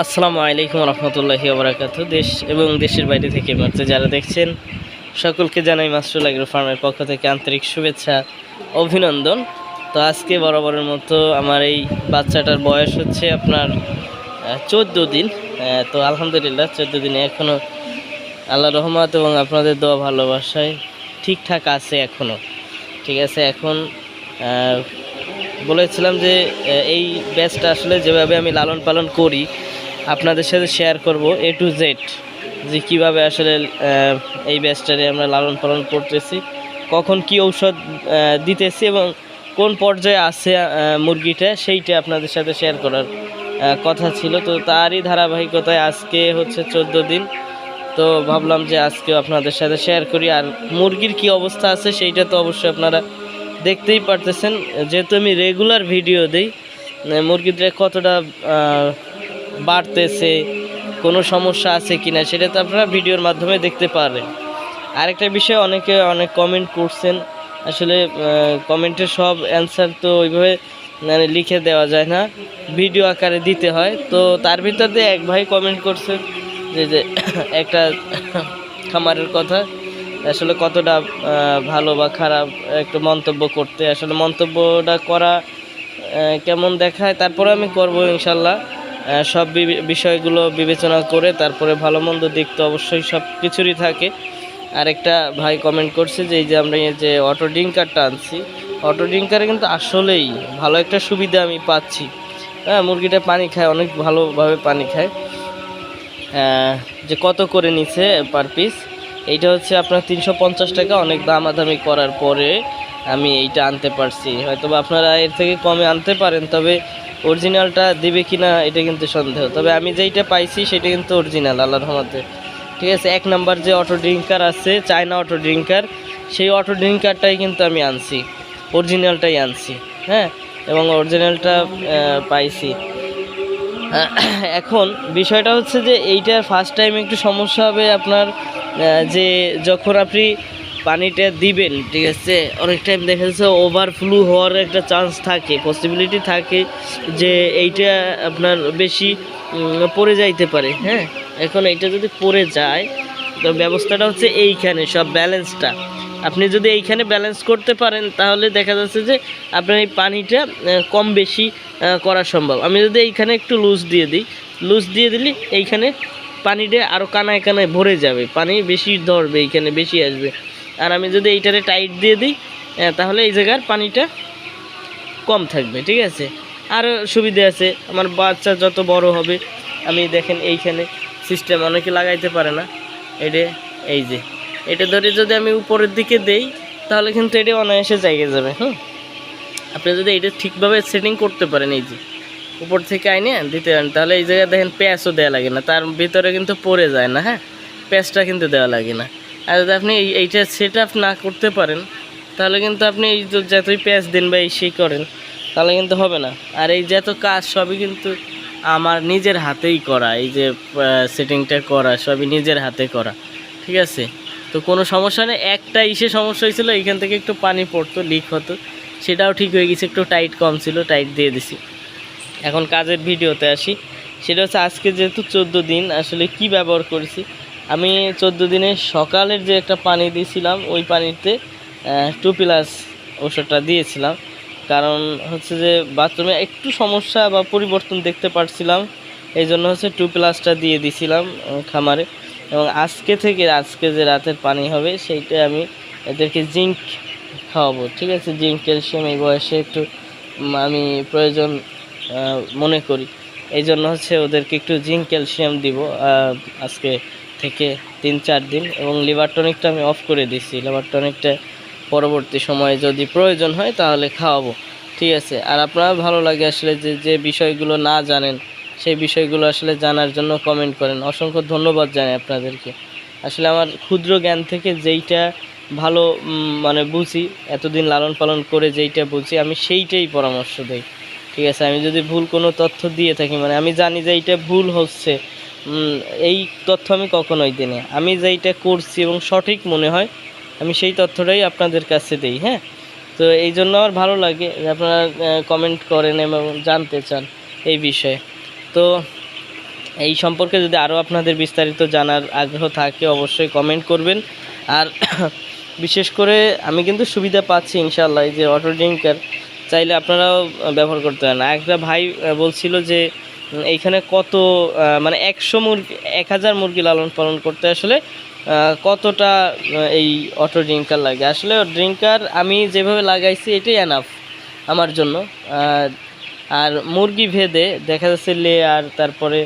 আসসালামু আলাইকুম রহমতুল্লাহি ওবরাকাত। দেশ এবং দেশের বাইরে থেকে মাত্র যারা দেখছেন, সকলকে জানাই মাস্টুল এগ্রো ফার্মের পক্ষ থেকে আন্তরিক শুভেচ্ছা, অভিনন্দন। তো আজকে বরাবরের মতো আমার এই বাচ্চাটার বয়স হচ্ছে আপনার চোদ্দ দিন। তো আলহামদুলিল্লাহ চোদ্দ দিনে এখনও আল্লাহ রহমত এবং আপনাদের দোয়া ভালোবাসায় ঠিকঠাক আছে এখনও ঠিক আছে, এখন বলেছিলাম যে এই ব্যাচটা আসলে যেভাবে আমি লালন পালন করি আপনাদের সাথে শেয়ার করব এ টু জেড যে কীভাবে আসলে এই ব্যাচটারে আমরা লালন পালন করতেছি, কখন কি ঔষধ দিতেছি এবং কোন পর্যায়ে আছে মুরগিটা, সেইটা আপনাদের সাথে শেয়ার করার কথা ছিল। তো তারই ধারাবাহিকতায় আজকে হচ্ছে চোদ্দ দিন। তো ভাবলাম যে আজকেও আপনাদের সাথে শেয়ার করি। আর মুরগির কি অবস্থা আছে, সেইটা তো অবশ্যই আপনারা দেখতেই পারতেছেন। যেহেতু আমি রেগুলার ভিডিও দিই মুরগিদের কতটা বাড়তেছে, কোনো সমস্যা আছে কি না সেটা তো আপনারা ভিডিওর মাধ্যমে দেখতে পারেন আরেকটা বিষয়, অনেকে অনেক কমেন্ট করছেন, আসলে কমেন্টের সব অ্যান্সার তো ওইভাবে মানে লিখে দেওয়া যায় না ভিডিও আকারে দিতে হয়। তো তার ভিতর এক ভাই কমেন্ট করছে যে যে একটা খামারের কথা, আসলে কতটা ভালো বা খারাপ একটু মন্তব্য করতে। আসলে মন্তব্যটা করা কেমন দেখায়, তারপরে আমি করব ইনশাল্লাহ। সব বিষয়গুলো বিবেচনা করে, তারপরে ভালো মন্দ দিক তো অবশ্যই সব কিছুরই থাকে। আরেকটা ভাই কমেন্ট করছে যে, এই যে আমরা যে অটো ড্রিঙ্কারটা আনছি অটো ড্রিঙ্কারে কিন্তু আসলেই ভালো একটা সুবিধা আমি পাচ্ছি। হ্যাঁ মুরগিটা পানি খায়, অনেক ভালোভাবে পানি খায়। যে কত করে নিছে পার পিস এইটা হচ্ছে আপনার তিনশো পঞ্চাশ টাকা, অনেক দামাদামি করার পরে আমি এইটা আনতে পারছি। হয়তো আপনারা এর থেকে কমে আনতে পারেন, তবে অরিজিনালটা দিবে কি না এটা কিন্তু সন্দেহ। তবে আমি যেইটা পাইছি সেটা কিন্তু অরিজিনাল আল্লাহ রহমতে। ঠিক আছে, এক নাম্বার যে অটো ড্রিঙ্কার আছে চায়না অটো ড্রিঙ্কার সেই অটো ড্রিঙ্কারটাই কিন্তু আমি আনছি। অরিজিনালটাই আনছি হ্যাঁ? এবং অরিজিনালটা পাইছি। এখন বিষয়টা হচ্ছে যে এইটা ফার্স্ট টাইম একটু সমস্যা হবে আপনার যে যখন আপনি পানিটা দিবেন, ঠিক আছে? অনেক টাইম দেখা যাচ্ছে ওভারফ্লু হওয়ার একটা চান্স থাকে পসিবিলিটি থাকে যে এইটা আপনার বেশি পড়ে যাইতে পারে হ্যাঁ? এখন এইটা যদি পড়ে যায়, তো ব্যবস্থাটা হচ্ছে এইখানে, সব ব্যালেন্সটা আপনি যদি এইখানে ব্যালেন্স করতে পারেন, তাহলে দেখা যাচ্ছে যে আপনার এই পানিটা কম বেশি করা সম্ভব। আমি যদি এইখানে একটু লুজ দিয়ে দিই লুজ দিয়ে দিলে এইখানে পানিটা আরও কানায় কানায় ভরে যাবে, পানি বেশি ধরবে, এইখানে বেশি আসবে। আর আমি যদি এইটারে টাইট দিয়ে দিই তাহলে এই জায়গার পানিটা কম থাকবে, ঠিক আছে? আরও সুবিধা আছে, আমার বাচ্চা যত বড় হবে, আমি দেখেন এইখানে সিস্টেম অনেকে লাগাইতে পারে না। এটা এই যে, এটা ধরে যদি আমি উপরের দিকে দেই, তাহলে কিন্তু এটা অনায়াসে জায়গা যাবে, হুম? আপনি যদি এটা ঠিকভাবে সেটিং করতে পারেন, এই যে, উপর থেকে আইনে দিতে পারেন, তাহলে এই জায়গায় দেখেন প্যাঁচও দেওয়া লাগে না, তার ভিতরে কিন্তু পড়ে যায় না হ্যাঁ? প্যাঁচটা কিন্তু দেওয়া লাগে না। আর যদি আপনি এই- এইটা সেট আপ না করতে পারেন, তাহলে কিন্তু আপনি এই যতই প্যাঁচ দেন বা এই সেই করেন, তাহলে কিন্তু হবে না। আর এই যত কাজ সবই কিন্তু আমার নিজের হাতেই করা, এই যে সেটিংটা করা, সবই নিজের হাতে করা, ঠিক আছে? তো কোনো সমস্যা নেই। একটা ইসে সমস্যা হয়েছিল এইখান থেকে একটু পানি পড়তো লিক হতো। সেটাও ঠিক হয়ে গেছে, একটু টাইট কম ছিল টাইট দিয়ে দিছি। এখন কাজের ভিডিওতে আসি। সেটা হচ্ছে আজকে যেহেতু চোদ্দ দিন, আসলে কি ব্যবহার করেছি? আমি চোদ্দ দিনে সকালের যে একটা পানি দিয়েছিলাম, ওই পানিতে টু প্লাস ওষুধটা দিয়েছিলাম। কারণ হচ্ছে যে বাথরুমে একটু সমস্যা বা পরিবর্তন দেখতে পারছিলাম এই জন্য হচ্ছে টু প্লাসটা দিয়ে দিছিলাম খামারে। এবং আজকে থেকে আজকে যে রাতের পানি হবে, সেইটা আমি এদেরকে জিঙ্ক খাওয়াবো, ঠিক আছে? জিঙ্ক, ক্যালসিয়াম এই বয়সে একটু আমি প্রয়োজন মনে করি। এই জন্য হচ্ছে ওদেরকে একটু জিঙ্ক, ক্যালসিয়াম দিব আজকে থেকে তিন, চার দিন এবং লিভার টনিকটা আমি অফ করে দিছি। লিভার টনিকটা পরবর্তী সময়ে যদি প্রয়োজন হয় তাহলে খাওয়াবো। ঠিক আছে? আর আপনারা ভালো লাগে আসলে যে যে বিষয়গুলো না জানেন, সেই বিষয়গুলো আসলে জানার জন্য কমেন্ট করেন। অসংখ্য ধন্যবাদ জানাই আপনাদেরকে। আসলে আমার ক্ষুদ্র জ্ঞান থেকে যেইটা ভালো মানে বুঝি, এতদিন লালন পালন করে যেইটা বুঝি, আমি সেইটাই পরামর্শ দিই। ঠিক আছে? আমি যদি ভুল কোনো তথ্য দিয়ে থাকি মানে আমি জানি যে এইটা ভুল হচ্ছে এই তথ্য আমি কখনোই দিই না আমি যেইটা করছি এবং সঠিক মনে হয়, আমি সেই তথ্যটাই আপনাদের কাছে দিই হ্যাঁ? তো এই জন্য আমার ভালো লাগে যে আপনারা কমেন্ট করেন এবং জানতে চান এই বিষয়ে। তো এই সম্পর্কে যদি আরও আপনাদের বিস্তারিত জানার আগ্রহ থাকে, অবশ্যই কমেন্ট করবেন। আর বিশেষ করে আমি কিন্তু সুবিধা পাচ্ছি ইনশাল্লাহ যে অটো ড্রিঙ্কার চাইলে আপনারাও ব্যবহার করতে পারেন। একটা ভাই বলছিল যে এইখানে কত মানে একশো মুরগি, এক হাজার মুরগি লালন পালন করতে আসলে কতটা এই অটো ড্রিঙ্কার লাগে? আসলে ড্রিঙ্কার আমি যেভাবে লাগাইছি এটাই এনাফ আমার জন্য। আর মুরগি ভেদে দেখা যাচ্ছে লেয়ার তারপরে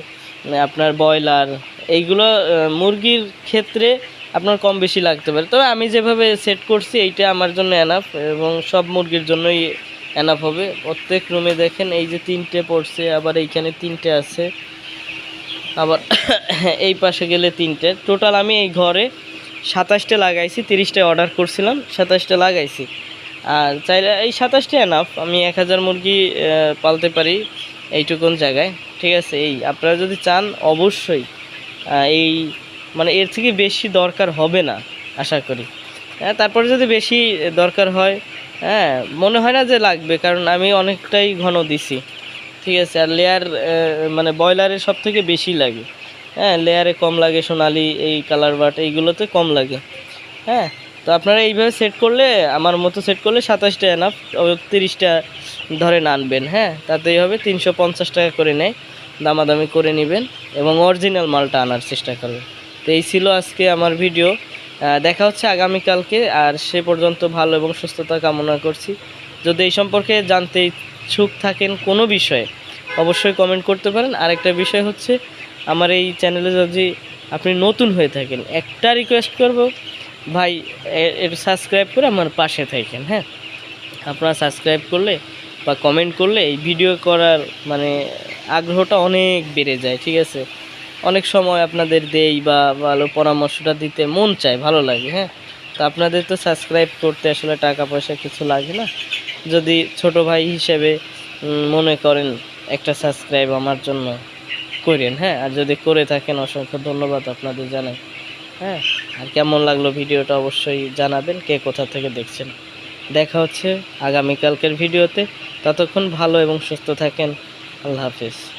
আপনার ব্রয়লার এইগুলো মুরগির ক্ষেত্রে আপনার কম বেশি লাগতে পারে। তবে আমি যেভাবে সেট করছি, এইটা আমার জন্য এনাফ এবং সব মুরগির জন্যই এনাফ হবে। প্রত্যেক রুমে দেখেন এই যে তিনটে পড়ছে, আবার এইখানে তিনটে আছে। আবার এই পাশে গেলে তিনটে। টোটাল আমি এই ঘরে সাতাশটা লাগাইছি, তিরিশটা অর্ডার করছিলাম, সাতাশটা লাগাইছি। আর চাইলে এই সাতাশটা এনাফ আমি এক হাজার মুরগি পালতে পারি এইটুকুন জায়গায়। ঠিক আছে, এই আপনারা যদি চান, অবশ্যই এই মানে এর থেকে বেশি দরকার হবে না, আশা করি। হ্যাঁ তারপরে যদি বেশি দরকার হয় হ্যাঁ মনে হয় না যে লাগবে, কারণ আমি অনেকটাই ঘন দিছি। ঠিক আছে, আর লেয়ার মানে ব্রয়লারের সব থেকে বেশি লাগে। হ্যাঁ লেয়ারে কম লাগে সোনালি, এই কালার বাট এইগুলোতে কম লাগে। হ্যাঁ তো আপনারা এইভাবে সেট করলে, আমার মতো সেট করলে সাতাশটা এনাফ তিরিশটা ধরে আনবেন। হ্যাঁ তাতেই হবে তিনশো পঞ্চাশ টাকা করে নেয়, দামাদামি করে নেবেন এবং অরিজিনাল মালটা আনার চেষ্টা করবেন। তো এই ছিল আজকে আমার ভিডিও দেখা হচ্ছে আগামীকালকে, আর সে পর্যন্ত ভালো এবং সুস্থতা কামনা করছি। যদি এই সম্পর্কে জানতে ইচ্ছুক থাকেন কোনো বিষয়ে, অবশ্যই কমেন্ট করতে পারেন। আরেকটা বিষয় হচ্ছে, আমার এই চ্যানেলে যদি আপনি নতুন হয়ে থাকেন, একটা রিকোয়েস্ট করব, ভাই, এ- একটু সাবস্ক্রাইব করে আমার পাশে থাকেন হ্যাঁ? আপনারা সাবস্ক্রাইব করলে বা কমেন্ট করলে এই ভিডিও করার মানে আগ্রহটা অনেক বেড়ে যায়, ঠিক আছে? অনেক সময় আপনাদের দেই বা ভালো পরামর্শটা দিতে মন চায়, ভালো লাগে হ্যাঁ? তো আপনাদের তো সাবস্ক্রাইব করতে আসলে টাকা পয়সা কিছু লাগে না। যদি ছোট ভাই হিসেবে মনে করেন একটা সাবস্ক্রাইব আমার জন্য করেন হ্যাঁ? আর যদি করে থাকেন, অসংখ্য ধন্যবাদ আপনাদের জানাই হ্যাঁ? আর কেমন লাগল ভিডিওটা অবশ্যই জানাবেন, কে কোথা থেকে দেখছেন। দেখা হচ্ছে আগামীকালকের ভিডিওতে। ততক্ষণ ভালো এবং সুস্থ থাকেন। আল্লাহ হাফিজ।